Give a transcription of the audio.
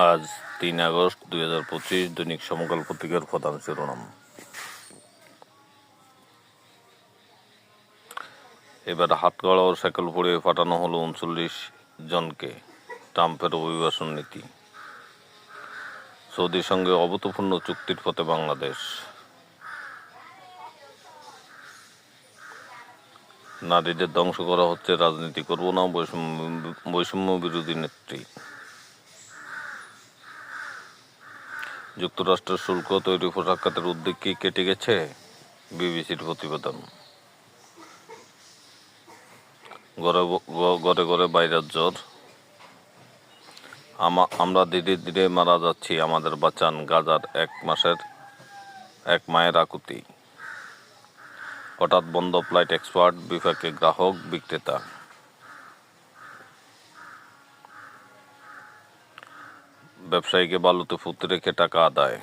আজ তিন আগস্ট দুই হাজার পঁচিশ দৈনিক সমকাল পত্রিকার প্রধান শিরোনাম। এবার হাতগড়া ও সাইকেল পড়িয়ে পাঠানো হলো উনচল্লিশ জনকে ট্রাম্পের অভিবাসন নীতি। সৌদির সঙ্গে অভূতপূর্ণ চুক্তির পথে বাংলাদেশ। নারীদের ধ্বংস করা হচ্ছে, রাজনীতি করব না, বৈষম্য বৈষম্য বিরোধী নেত্রী। যুক্তরাষ্ট্রের শুল্ক তৈরি পোশাক খাতের উদ্যোগ কি কেটে গেছে? বিবিসির প্রতিবেদন। ঘরে ঘরে ঘরে বাইরের জ্বর। আমা- আমরা ধীরে ধীরে মারা যাচ্ছি, আমাদের বাঁচান গাজার এক মাসের, এক মায়ের আকুতি। হঠাৎ বন্ধ ফ্লাইট এক্সপার্ট বিভাগে গ্রাহক বিক্রেতা। ব্যবসায়ীকে বালুতে পুঁতে রেখে টাকা আদায়।